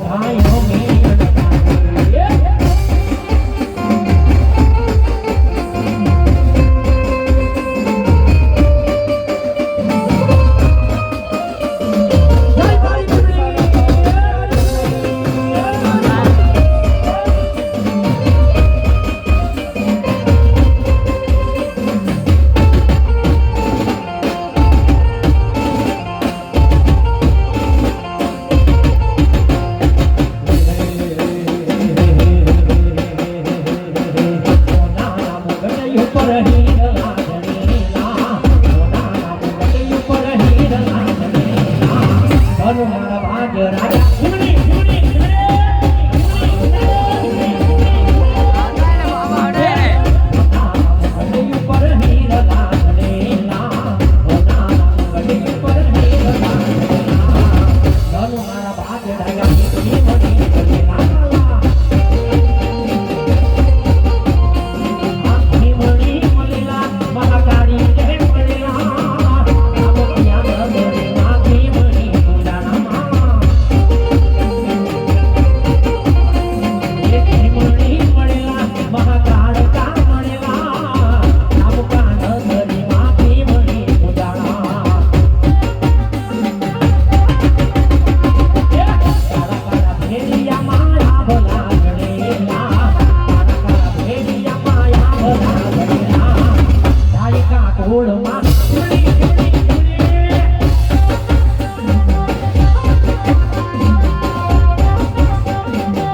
I don't homie. Raja โอ้ยเรามา